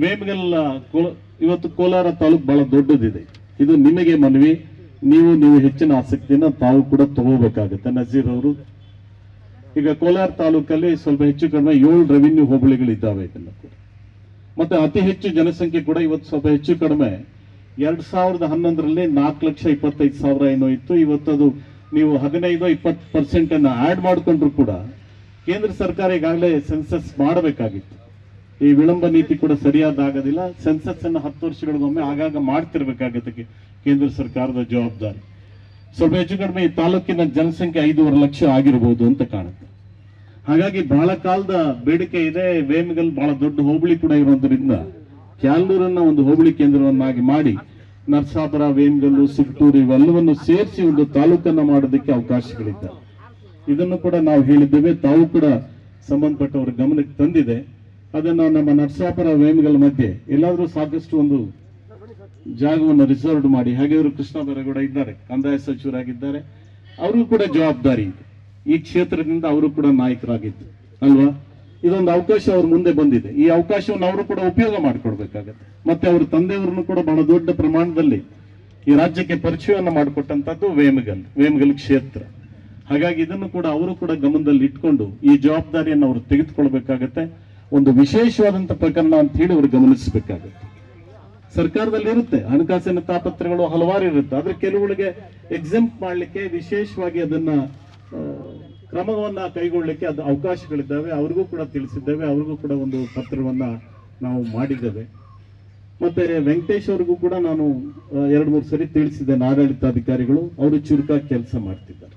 ವೇಮಗಲ್ ಕೋ- ಇವತ್ತು ಕೋಲಾರ ತಾಲೂಕು ಬಹಳ ದೊಡ್ಡದಿದೆ. ಇದು ನಿಮಗೆ ಮನವಿ. ನೀವು ನೀವು ಹೆಚ್ಚಿನ ಆಸಕ್ತಿನ ತಾವು ಕೂಡ ತಗೋಬೇಕಾಗುತ್ತೆ. ನಜೀರ್ ಅವರು, ಈಗ ಕೋಲಾರ ತಾಲೂಕಲ್ಲಿ ಸ್ವಲ್ಪ ಹೆಚ್ಚು ಕಡಿಮೆ ಏಳು ರೆವಿನ್ಯೂ ಹೋಬಳಿಗಳಿದ್ದಾವೆ ಇದೆಲ್ಲ ಕೂಡ. ಮತ್ತೆ ಅತಿ ಹೆಚ್ಚು ಜನಸಂಖ್ಯೆ ಕೂಡ ಇವತ್ತು ಸ್ವಲ್ಪ ಹೆಚ್ಚು ಕಡಿಮೆ. ಎರಡ್ ಸಾವಿರದ ಹನ್ನೊಂದರಲ್ಲಿ ನಾಲ್ಕು ಲಕ್ಷ ಇಪ್ಪತ್ತೈದು ಸಾವಿರ ಏನೋ ಇತ್ತು. ಇವತ್ತು ಅದು ನೀವು ಹದಿನೈದು, ಇಪ್ಪತ್ತು ಪರ್ಸೆಂಟನ್ನು ಆ್ಯಡ್ ಮಾಡ್ಕೊಂಡ್ರು ಕೂಡ ಕೇಂದ್ರ ಸರ್ಕಾರ ಈಗಾಗಲೇ ಸೆನ್ಸಸ್ ಮಾಡಬೇಕಾಗಿತ್ತು. ಈ ವಿಳಂಬ ನೀತಿ ಕೂಡ ಸರಿಯಾದ ಆಗೋದಿಲ್ಲ ಸೆನ್ಸಸ್ ಅನ್ನು ಹತ್ತು ವರ್ಷಗಳಿಗೊಮ್ಮೆ ಆಗಾಗ ಮಾಡ್ತಿರ್ಬೇಕಾಗತ್ತೆ ಕೇಂದ್ರ ಸರ್ಕಾರದ ಜವಾಬ್ದಾರಿ. ಸ್ವಲ್ಪ ಹೆಚ್ಚು ಕಡಿಮೆ ಈ ತಾಲೂಕಿನ ಜನಸಂಖ್ಯೆ ಐದೂವರೆ ಲಕ್ಷ ಆಗಿರ್ಬೋದು ಅಂತ ಕಾಣುತ್ತೆ. ಹಾಗಾಗಿ ಬಹಳ ಕಾಲದ ಬೇಡಿಕೆ ಇದೆ. ವೇಮಗಲ್ ಬಹಳ ದೊಡ್ಡ ಹೋಬಳಿ ಕೂಡ ಇರೋದ್ರಿಂದ ಕ್ಯಾಲ್ನೂರನ್ನ ಒಂದು ಹೋಬಳಿ ಕೇಂದ್ರವನ್ನಾಗಿ ಮಾಡಿ ನರಸಾಪುರ, ವೇಮಗಲ್ಲು ಸಿಕ್ತೂರು ಇವೆಲ್ಲವನ್ನು ಸೇರಿಸಿ ಒಂದು ತಾಲೂಕನ್ನ ಮಾಡೋದಕ್ಕೆ ಅವಕಾಶಗಳಿದ್ದಾವೆ ಇದನ್ನು ಕೂಡ ನಾವು ಹೇಳಿದ್ದೇವೆ. ತಾವು ಕೂಡ ಸಂಬಂಧಪಟ್ಟವರ ಗಮನಕ್ಕೆ ತಂದಿದೆ. ಅದನ್ನ ನಮ್ಮ ನರಸಾಪುರ ವೇಮಿಗಳ ಮಧ್ಯೆ ಎಲ್ಲಾದರೂ ಸಾಕಷ್ಟು ಒಂದು ಜಾಗವನ್ನು ರಿಸರ್ವ್ ಮಾಡಿ, ಹಾಗೆ ಅವರು ಕೃಷ್ಣ ಬೈರೇಗೌಡ ಇದ್ದಾರೆ, ಕಂದಾಯ ಸಚಿವರಾಗಿದ್ದಾರೆ ಅವರು ಕೂಡ ಜವಾಬ್ದಾರಿ ಇದೆ. ಈ ಕ್ಷೇತ್ರದಿಂದ ಅವರು ಕೂಡ ನಾಯಕರಾಗಿದ್ದು, ಅಲ್ವಾ? ಇದೊಂದು ಅವಕಾಶ ಅವ್ರ ಮುಂದೆ ಬಂದಿದೆ. ಈ ಅವಕಾಶವನ್ನು ಅವರು ಕೂಡ ಉಪಯೋಗ ಮಾಡಿಕೊಡ್ಬೇಕಾಗತ್ತೆ. ಮತ್ತೆ ಅವ್ರ ತಂದೆಯವ್ರನ್ನು ಕೂಡ ಬಹಳ ದೊಡ್ಡ ಪ್ರಮಾಣದಲ್ಲಿ ಈ ರಾಜ್ಯಕ್ಕೆ ಪರಿಚಯವನ್ನು ಮಾಡಿಕೊಟ್ಟಂತದ್ದು ವೇಮಗಲ್ ವೇಮಗಲ್ ಕ್ಷೇತ್ರ. ಹಾಗಾಗಿ ಇದನ್ನು ಕೂಡ ಅವರು ಕೂಡ ಗಮನದಲ್ಲಿ ಇಟ್ಕೊಂಡು ಈ ಜವಾಬ್ದಾರಿಯನ್ನು ಅವರು ತೆಗೆದುಕೊಳ್ಬೇಕಾಗತ್ತೆ. ಒಂದು ವಿಶೇಷವಾದಂಥ ಪ್ರಕರಣ ಅಂತ ಹೇಳಿ ಅವರು ಗಮನಿಸಬೇಕಾಗುತ್ತೆ. ಸರ್ಕಾರದಲ್ಲಿ ಇರುತ್ತೆ ಹಣಕಾಸಿನ ತಾಪತ್ರಗಳು ಹಲವಾರು ಇರುತ್ತೆ. ಆದರೆ ಕೆಲವುಗಳಿಗೆ ಎಕ್ಸೆಂಪ್ಟ್ ಮಾಡಲಿಕ್ಕೆ, ವಿಶೇಷವಾಗಿ ಅದನ್ನ ಕ್ರಮವನ್ನ ಕೈಗೊಳ್ಳಲಿಕ್ಕೆ ಅದು ಅವಕಾಶಗಳಿದ್ದಾವೆ. ಅವ್ರಿಗೂ ಕೂಡ ತಿಳಿಸಿದ್ದೇವೆ. ಅವ್ರಿಗೂ ಕೂಡ ಒಂದು ಪತ್ರವನ್ನ ನಾವು ಮಾಡಿದ್ದೇವೆ. ಮತ್ತೆ ವೆಂಕಟೇಶ್ ಅವ್ರಿಗೂ ಕೂಡ ನಾನು ಎರಡು ಮೂರು ಸರಿ ತಿಳಿಸಿದ್ದೇನೆ. ಆಡಳಿತಾಧಿಕಾರಿಗಳು, ಅವರು ಚುರುಕಾಗಿ ಕೆಲಸ ಮಾಡ್ತಿದ್ದಾರೆ.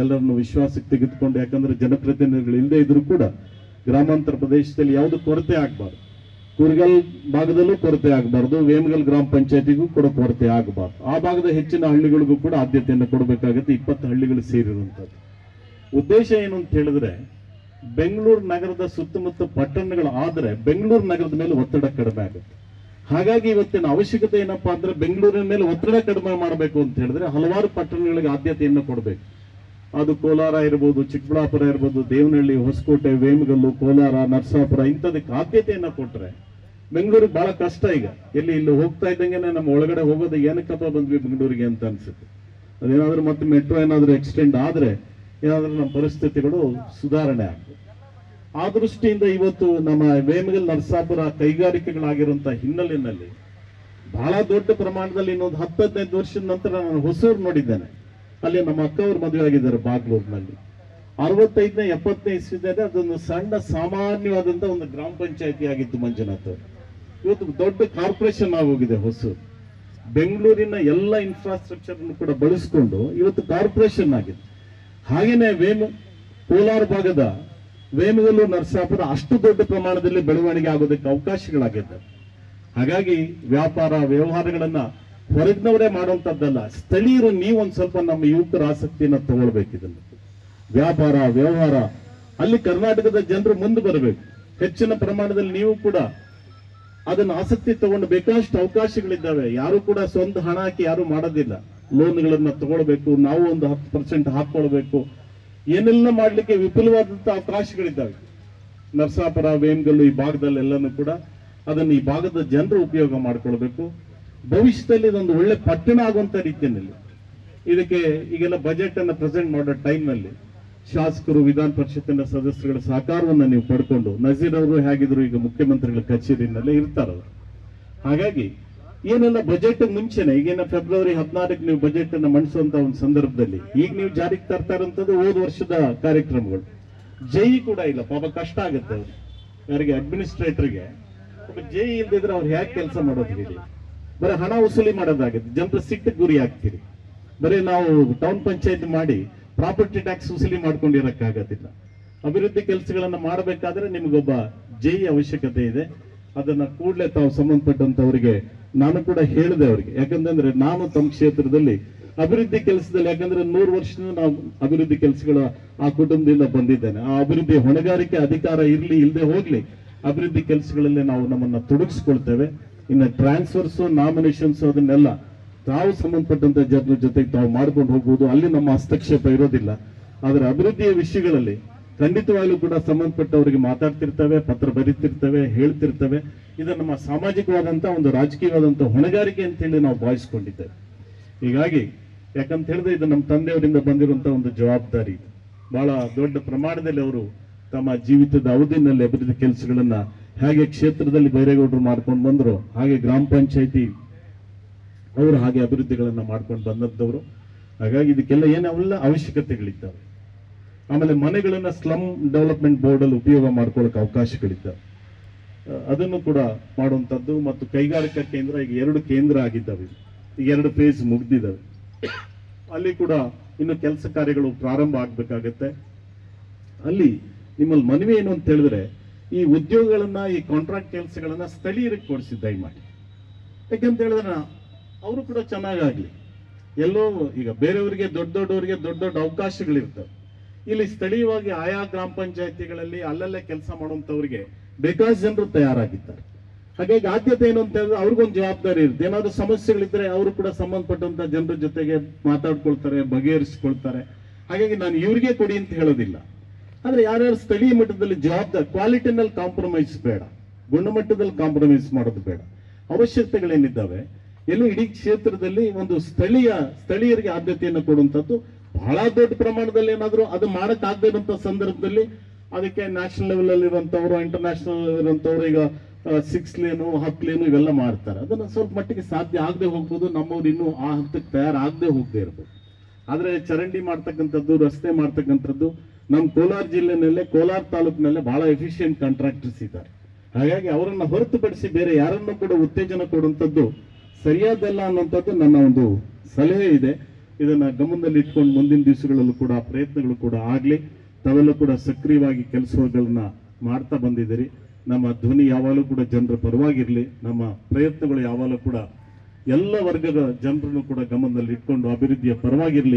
ಎಲ್ಲರನ್ನು ವಿಶ್ವಾಸಕ್ಕೆ ತೆಗೆದುಕೊಂಡು, ಯಾಕಂದ್ರೆ ಜನಪ್ರತಿನಿಧಿಗಳು ಇಲ್ಲದೆ ಇದ್ರು ಕೂಡ ಗ್ರಾಮಾಂತರ ಪ್ರದೇಶದಲ್ಲಿ ಯಾವುದು ಕೊರತೆ ಆಗಬಾರ್ದು. ಕುರ್ಗಲ್ ಭಾಗದಲ್ಲೂ ಕೊರತೆ ಆಗಬಾರ್ದು. ವೇಮಗಲ್ ಗ್ರಾಮ ಪಂಚಾಯತಿಗೂ ಕೂಡ ಕೊರತೆ ಆಗಬಾರ್ದು. ಆ ಭಾಗದ ಹೆಚ್ಚಿನ ಹಳ್ಳಿಗಳಿಗೂ ಕೂಡ ಆದ್ಯತೆಯನ್ನು ಕೊಡಬೇಕಾಗುತ್ತೆ. ಇಪ್ಪತ್ತು ಹಳ್ಳಿಗಳು ಸೇರಿರುವಂಥದ್ದು. ಉದ್ದೇಶ ಏನು ಅಂತ ಹೇಳಿದ್ರೆ, ಬೆಂಗಳೂರು ನಗರದ ಸುತ್ತಮುತ್ತ ಪಟ್ಟಣಗಳು ಆದ್ರೆ ಬೆಂಗಳೂರು ನಗರದ ಮೇಲೆ ಒತ್ತಡ ಕಡಿಮೆ ಆಗುತ್ತೆ. ಹಾಗಾಗಿ ಇವತ್ತಿನ ಅವಶ್ಯಕತೆ ಏನಪ್ಪಾ ಅಂದ್ರೆ ಬೆಂಗಳೂರಿನ ಮೇಲೆ ಒತ್ತಡ ಕಡಿಮೆ ಮಾಡಬೇಕು ಅಂತ ಹೇಳಿದ್ರೆ ಹಲವಾರು ಪಟ್ಟಣಗಳಿಗೆ ಆದ್ಯತೆಯನ್ನು ಕೊಡಬೇಕು. ಅದು ಕೋಲಾರ ಇರ್ಬೋದು, ಚಿಕ್ಕಬಳ್ಳಾಪುರ ಇರ್ಬೋದು, ದೇವನಹಳ್ಳಿ, ಹೊಸಕೋಟೆ, ವೇಮಗಲ್ಲು, ಕೋಲಾರ, ನರಸಾಪುರ ಇಂಥದಕ್ಕೆ ಆದ್ಯತೆಯನ್ನು ಕೊಟ್ಟರೆ ಬೆಂಗಳೂರಿಗೆ ಬಹಳ ಕಷ್ಟ ಈಗ. ಎಲ್ಲಿ ಇಲ್ಲಿ ಹೋಗ್ತಾ ಇದ್ದಂಗೆ ನಮ್ಮ ಒಳಗಡೆ ಹೋಗೋದು ಏನಕ್ಕಪ್ಪ ಬಂದ್ವಿ ಬೆಂಗಳೂರಿಗೆ ಅಂತ ಅನ್ಸುತ್ತೆ. ಅದೇನಾದರೂ ಮತ್ತೆ ಮೆಟ್ರೋ ಏನಾದರೂ ಎಕ್ಸ್ಟೆಂಡ್ ಆದರೆ ಏನಾದರೂ ನಮ್ಮ ಪರಿಸ್ಥಿತಿಗಳು ಸುಧಾರಣೆ ಆಗ್ತದೆ ಆ ದೃಷ್ಟಿಯಿಂದ ಇವತ್ತು ನಮ್ಮ ವೇಮಗಲ್, ನರಸಾಪುರ ಕೈಗಾರಿಕೆಗಳಾಗಿರುವಂಥ ಹಿನ್ನೆಲೆಯಲ್ಲಿ ಬಹಳ ದೊಡ್ಡ ಪ್ರಮಾಣದಲ್ಲಿ ಇನ್ನೊಂದು ಹತ್ತು ಹದಿನೈದು ವರ್ಷದ ನಂತರ ನಾನು ಹೊಸೂರು ನೋಡಿದ್ದೇನೆ. ಅಲ್ಲಿ ನಮ್ಮ ಅಕ್ಕವ್ರು ಮದುವೆ ಆಗಿದ್ದಾರೆ ಬಾಗ್ಲೂರಿನಲ್ಲಿ. ಅರವತ್ತೈದನೇ, ಎಪ್ಪತ್ತನೇ ಇಸ್ವಿದ್ದಾರೆ ಅದೊಂದು ಸಣ್ಣ ಸಾಮಾನ್ಯವಾದಂಥ ಒಂದು ಗ್ರಾಮ ಪಂಚಾಯತಿ ಆಗಿತ್ತು ಮಂಜುನಾಥ್ ಇವತ್ತು ದೊಡ್ಡ ಕಾರ್ಪೊರೇಷನ್ ಆಗೋಗಿದೆ ಹೊಸೂರು. ಬೆಂಗಳೂರಿನ ಎಲ್ಲ ಇನ್ಫ್ರಾಸ್ಟ್ರಕ್ಚರ್ ಕೂಡ ಬಳಸ್ಕೊಂಡು ಇವತ್ತು ಕಾರ್ಪೊರೇಷನ್ ಆಗಿದೆ. ಹಾಗೇನೆ ವೇಮು, ಕೋಲಾರ ಭಾಗದ ವೇಮಗಲ್ಲು ನರಸಾಪುರ ಅಷ್ಟು ದೊಡ್ಡ ಪ್ರಮಾಣದಲ್ಲಿ ಬೆಳವಣಿಗೆ ಆಗೋದಕ್ಕೆ ಅವಕಾಶಗಳಾಗಿದ್ದಾವೆ ಹಾಗಾಗಿ ವ್ಯಾಪಾರ, ವ್ಯವಹಾರಗಳನ್ನ ಹೊರಗಿನವರೇ ಮಾಡುವಂತದ್ದಲ್ಲ. ಸ್ಥಳೀಯರು ನೀವೊಂದು ಸ್ವಲ್ಪ ನಮ್ಮ ಯುವಕರ ಆಸಕ್ತಿಯನ್ನ ತಗೊಳ್ಬೇಕು ಇದನ್ನ. ವ್ಯಾಪಾರ, ವ್ಯವಹಾರ. ಅಲ್ಲಿ ಕರ್ನಾಟಕದ ಜನರು ಮುಂದೆ ಬರಬೇಕು. ಹೆಚ್ಚಿನ ಪ್ರಮಾಣದಲ್ಲಿ ನೀವು ಕೂಡ ಅದನ್ನು ಆಸಕ್ತಿ ತಗೊಂಡು ಬೇಕಾದಷ್ಟು ಅವಕಾಶಗಳಿದ್ದಾವೆ. ಯಾರು ಕೂಡ ಸ್ವಂತ ಹಣ ಹಾಕಿ ಯಾರು ಮಾಡೋದಿಲ್ಲ. ಲೋನ್ಗಳನ್ನ ತಗೊಳ್ಬೇಕು, ನಾವು ಒಂದು ಹತ್ತು ಪರ್ಸೆಂಟ್ ಹಾಕೊಳ್ಬೇಕು. ಏನೆಲ್ಲ ಮಾಡಲಿಕ್ಕೆ ವಿಫುಲವಾದಂತಹ ಅವಕಾಶಗಳಿದ್ದಾವೆ. ನರಸಾಪುರ, ವೇಮ್ಗಲ್ಲು ಈ ಭಾಗದಲ್ಲೆಲ್ಲನೂ ಕೂಡ ಅದನ್ನು ಈ ಭಾಗದ ಜನರು ಉಪಯೋಗ ಮಾಡ್ಕೊಳ್ಬೇಕು. ಭವಿಷ್ಯದಲ್ಲಿ ಇದೊಂದು ಒಳ್ಳೆ ಪಟ್ಟಣ ಆಗುವಂತ ರೀತಿಯಲ್ಲಿ ಇದಕ್ಕೆ ಈಗೆಲ್ಲ ಬಜೆಟ್ ಅನ್ನ ಪ್ರೆಸೆಂಟ್ ಮಾಡೋ ಟೈಮ್ನಲ್ಲಿ ಶಾಸಕರು, ವಿಧಾನ ಪರಿಷತ್ತಿನ ಸದಸ್ಯರುಗಳ ಸಹಕಾರವನ್ನು ನೀವು ಪಡ್ಕೊಂಡು ನಜೀರ್ ಅವರು ಹೇಗಿದ್ರು ಈಗ ಮುಖ್ಯಮಂತ್ರಿಗಳ ಕಚೇರಿನಲ್ಲೇ ಇರ್ತಾರ ಅವರು ಹಾಗಾಗಿ ಏನೆಲ್ಲ ಬಜೆಟ್ ಮುಂಚೆನೆ, ಈಗೇನ ಫೆಬ್ರವರಿ ಹದಿನಾರಕ್ಕೆ ನೀವು ಬಜೆಟ್ ಅನ್ನ ಮಂಡಿಸುವಂತ ಒಂದು ಸಂದರ್ಭದಲ್ಲಿ ಈಗ ನೀವು ಜಾರಿಗೆ ತರ್ತಾ ಇರುವಂತದ್ದು ಹೋದ ವರ್ಷದ ಕಾರ್ಯಕ್ರಮಗಳು. ಜೈ ಕೂಡ ಇಲ್ಲ, ಪಾಪ ಕಷ್ಟ ಆಗುತ್ತೆ ಅವ್ರಿಗೆ. ಅಡ್ಮಿನಿಸ್ಟ್ರೇಟರ್ಗೆ ಜೈ ಇಲ್ದಿದ್ರೆ ಅವ್ರು ಹೇಗೆ ಕೆಲಸ ಮಾಡೋದು ಹೇಳಿ ಬರೀ ಹಣ ವಸೂಲಿ ಮಾಡೋದಾಗಿದೆ ಜನರ ಸಿಟ್ಟು ಗುರಿ ಆಗ್ತೀರಿ. ಬರೀ ನಾವು ಟೌನ್ ಪಂಚಾಯತ್ ಮಾಡಿ ಪ್ರಾಪರ್ಟಿ ಟ್ಯಾಕ್ಸ್ ವಸೂಲಿ ಮಾಡ್ಕೊಂಡಿರಕ್ಕಾಗೋದಿಲ್ಲ. ಅಭಿವೃದ್ಧಿ ಕೆಲಸಗಳನ್ನು ಮಾಡಬೇಕಾದ್ರೆ ನಿಮಗೊಬ್ಬ ಜೈ ಅವಶ್ಯಕತೆ ಇದೆ. ಅದನ್ನ ಕೂಡಲೇ ತಾವು ಸಂಬಂಧಪಟ್ಟಂತವರಿಗೆ ನಾನು ಕೂಡ ಹೇಳಿದೆ ಅವರಿಗೆ. ಯಾಕಂತಂದ್ರೆ ನಾನು ತಮ್ಮ ಕ್ಷೇತ್ರದಲ್ಲಿ ಅಭಿವೃದ್ಧಿ ಕೆಲಸದಲ್ಲಿ, ಯಾಕಂದ್ರೆ ನೂರು ವರ್ಷದಿಂದ ನಾವು ಅಭಿವೃದ್ಧಿ ಕೆಲಸಗಳ ಆ ಕುಟುಂಬದಿಂದ ಬಂದಿದ್ದೇನೆ. ಆ ಅಭಿವೃದ್ಧಿ ಹೊಣೆಗಾರಿಕೆ ಅಧಿಕಾರ ಇರ್ಲಿ ಇಲ್ಲದೆ ಹೋಗ್ಲಿ, ಅಭಿವೃದ್ಧಿ ಕೆಲಸಗಳಲ್ಲಿ ನಾವು ನಮ್ಮನ್ನ ತೊಡಗಿಸ್ಕೊಳ್ತೇವೆ. ಇನ್ನು ಟ್ರಾನ್ಸ್ಫರ್ಸ್ ನಾಮಿನೇಷನ್ಸ್ ಅದನ್ನೆಲ್ಲ ತಾವು ಸಂಬಂಧಪಟ್ಟಂತ ಜನರ ಜೊತೆಗೆ ತಾವು ಮಾಡ್ಕೊಂಡು ಹೋಗ್ಬೋದು. ಅಲ್ಲಿ ನಮ್ಮ ಹಸ್ತಕ್ಷೇಪ ಇರೋದಿಲ್ಲ. ಆದರೆ ಅಭಿವೃದ್ಧಿಯ ವಿಷಯಗಳಲ್ಲಿ ಖಂಡಿತವಾಗ್ಲೂ ಕೂಡ ಸಂಬಂಧಪಟ್ಟವರಿಗೆ ಮಾತಾಡ್ತಿರ್ತವೆ, ಪತ್ರ ಬರೀತಿರ್ತವೆ, ಹೇಳ್ತಿರ್ತವೆ. ಇದು ನಮ್ಮ ಸಾಮಾಜಿಕವಾದಂಥ ಒಂದು ರಾಜಕೀಯವಾದಂಥ ಹೊಣೆಗಾರಿಕೆ ಅಂತೇಳಿ ನಾವು ಭಾವಿಸ್ಕೊಂಡಿದ್ದೇವೆ. ಹೀಗಾಗಿ ಯಾಕಂತ ಹೇಳಿದ್ರೆ ಇದು ನಮ್ಮ ತಂದೆಯವರಿಂದ ಬಂದಿರುವಂಥ ಒಂದು ಜವಾಬ್ದಾರಿ. ಬಹಳ ದೊಡ್ಡ ಪ್ರಮಾಣದಲ್ಲಿ ಅವರು ತಮ್ಮ ಜೀವಿತದ ಅವಧಿನಲ್ಲಿ ಅಭಿವೃದ್ಧಿ ಕೆಲಸಗಳನ್ನ ಹೇಗೆ ಕ್ಷೇತ್ರದಲ್ಲಿ ಬೈರೇಗೌಡರು ಮಾಡ್ಕೊಂಡು ಬಂದರು, ಹಾಗೆ ಗ್ರಾಮ ಪಂಚಾಯಿತಿ ಅವರು ಹಾಗೆ ಅಭಿವೃದ್ಧಿಗಳನ್ನು ಮಾಡ್ಕೊಂಡು ಬಂದಂಥವ್ರು ಹಾಗಾಗಿ ಇದಕ್ಕೆಲ್ಲ ಏನೆಲ್ಲ ಅವಶ್ಯಕತೆಗಳಿದ್ದಾವೆ? ಆಮೇಲೆ ಮನೆಗಳನ್ನು ಸ್ಲಮ್ ಡೆವಲಪ್ಮೆಂಟ್ ಬೋರ್ಡಲ್ಲಿ ಉಪಯೋಗ ಮಾಡ್ಕೊಳ್ಳೋಕೆ ಅವಕಾಶಗಳಿದ್ದಾವೆ. ಅದನ್ನು ಕೂಡ ಮಾಡುವಂಥದ್ದು ಮತ್ತು ಕೈಗಾರಿಕಾ ಕೇಂದ್ರ ಈಗ ಎರಡು ಕೇಂದ್ರ ಆಗಿದ್ದಾವೆ. ಈಗ ಎರಡು ಫೇಸ್ ಮುಗ್ದಿದ್ದಾವೆ. ಅಲ್ಲಿ ಕೂಡ ಇನ್ನು ಕೆಲಸ ಕಾರ್ಯಗಳು ಪ್ರಾರಂಭ ಆಗಬೇಕಾಗತ್ತೆ. ಅಲ್ಲಿ ನಿಮ್ಮಲ್ಲಿ ಮನವಿ ಏನು ಅಂತ ಹೇಳಿದ್ರೆ ಈ ಉದ್ಯೋಗಗಳನ್ನ, ಈ ಕಾಂಟ್ರಾಕ್ಟ್ ಕೆಲಸಗಳನ್ನ ಸ್ಥಳೀಯರಿಗೆ ಕೊಡಿಸಿ ದಯಮಾಡಿ. ಯಾಕಂತ ಹೇಳಿದ್ರೆ, ಅವರು ಕೂಡ ಚೆನ್ನಾಗಾಗ್ಲಿ. ಎಲ್ಲೋ ಈಗ ಬೇರೆಯವರಿಗೆ, ದೊಡ್ಡ ದೊಡ್ಡವರಿಗೆ ದೊಡ್ಡ ದೊಡ್ಡ ಅವಕಾಶಗಳಿರ್ತವೆ. ಇಲ್ಲಿ ಸ್ಥಳೀಯವಾಗಿ ಆಯಾ ಗ್ರಾಮ ಪಂಚಾಯತಿಗಳಲ್ಲಿ ಅಲ್ಲಲ್ಲೇ ಕೆಲಸ ಮಾಡುವಂಥವ್ರಿಗೆ ಬೇಕಾದಷ್ಟು ಜನರು ತಯಾರಾಗಿದ್ದಾರೆ. ಹಾಗಾಗಿ ಆದ್ಯತೆ ಏನು ಅಂತ ಹೇಳಿದ್ರೆ, ಅವ್ರಿಗೊಂದು ಜವಾಬ್ದಾರಿ ಇರುತ್ತೆ. ಏನಾದರೂ ಸಮಸ್ಯೆಗಳಿದ್ರೆ ಅವರು ಕೂಡ ಸಂಬಂಧಪಟ್ಟಂತ ಜನರ ಜೊತೆಗೆ ಮಾತಾಡ್ಕೊಳ್ತಾರೆ, ಬಗೆಹರಿಸ್ಕೊಳ್ತಾರೆ. ಹಾಗಾಗಿ ನಾನು ಇವ್ರಿಗೆ ಕೊಡಿ ಅಂತ ಹೇಳೋದಿಲ್ಲ. ಆದ್ರೆ ಯಾರ್ಯಾರು ಸ್ಥಳೀಯ ಮಟ್ಟದಲ್ಲಿ ಜವಾಬ್ದಾರಿ, ಕ್ವಾಲಿಟಿನಲ್ಲಿ ಕಾಂಪ್ರಮೈಸ್ ಬೇಡ, ಗುಣಮಟ್ಟದಲ್ಲಿ ಕಾಂಪ್ರಮೈಸ್ ಮಾಡೋದು ಬೇಡ. ಅವಶ್ಯಕತೆಗಳೇನಿದ್ದಾವೆ? ಎಲ್ಲೂ ಇಡೀ ಕ್ಷೇತ್ರದಲ್ಲಿ ಒಂದು ಸ್ಥಳೀಯ, ಸ್ಥಳೀಯರಿಗೆ ಆದ್ಯತೆಯನ್ನು ಕೊಡುವಂಥದ್ದು ಬಹಳ ದೊಡ್ಡ ಪ್ರಮಾಣದಲ್ಲಿ ಏನಾದರೂ ಅದು ಮಾಡೋಕ್ಕಾಗದೇ ಇರುವಂಥ ಸಂದರ್ಭದಲ್ಲಿ ಅದಕ್ಕೆ ನ್ಯಾಷನಲ್ ಲೆವೆಲ್ ಅಲ್ಲಿ ಇರುವಂತವ್ರು ಇಂಟರ್ನ್ಯಾಷನಲ್ ಇರುವಂಥವ್ರು ಈಗ ಸಿಕ್ಸ್ ಲೇನು ಹತ್ತು ಲೇನು ಇವೆಲ್ಲ ಮಾಡ್ತಾರೆ. ಅದನ್ನು ಸ್ವಲ್ಪ ಮಟ್ಟಿಗೆ ಸಾಧ್ಯ ಆಗದೆ ಹೋಗ್ಬೋದು, ನಮ್ಮವ್ರು ಇನ್ನೂ ಆ ಹಂತಕ್ಕೆ ತಯಾರಾಗದೆ ಹೋಗದೆ ಇರ್ಬೋದು. ಆದರೆ ಚರಂಡಿ ಮಾಡ್ತಕ್ಕಂಥದ್ದು, ರಸ್ತೆ ಮಾಡ್ತಕ್ಕಂಥದ್ದು ನಮ್ಮ ಕೋಲಾರ ಜಿಲ್ಲೆನಲ್ಲೇ, ಕೋಲಾರ ತಾಲೂಕಿನಲ್ಲೇ ಬಹಳ ಎಫಿಷಿಯೆಂಟ್ ಕಾಂಟ್ರಾಕ್ಟರ್ಸ್ ಇದ್ದಾರೆ. ಹಾಗಾಗಿ ಅವರನ್ನು ಹೊರತುಪಡಿಸಿ ಬೇರೆ ಯಾರನ್ನು ಕೂಡ ಉತ್ತೇಜನ ಕೊಡುವಂಥದ್ದು ಸರಿಯಾದಲ್ಲ ಅನ್ನುವಂಥದ್ದು ನನ್ನ ಒಂದು ಸಲಹೆ ಇದೆ. ಇದನ್ನ ಗಮನದಲ್ಲಿ ಇಟ್ಕೊಂಡು ಮುಂದಿನ ದಿವಸಗಳಲ್ಲೂ ಕೂಡ ಪ್ರಯತ್ನಗಳು ಕೂಡ ಆಗಲಿ, ತಾವೆಲ್ಲ ಕೂಡ ಸಕ್ರಿಯವಾಗಿ ಕೆಲಸಗಳನ್ನ ಮಾಡ್ತಾ ಬಂದಿದ್ದೀರಿ. ನಮ್ಮ ಧ್ವನಿ ಯಾವಾಗಲೂ ಕೂಡ ಜನರ ಪರವಾಗಿರಲಿ, ನಮ್ಮ ಪ್ರಯತ್ನಗಳು ಯಾವಾಗಲೂ ಕೂಡ ಎಲ್ಲ ವರ್ಗದ ಜನರನ್ನು ಕೂಡ ಗಮನದಲ್ಲಿ ಇಟ್ಕೊಂಡು ಅಭಿವೃದ್ಧಿಯ ಪರವಾಗಿರ್ಲಿ.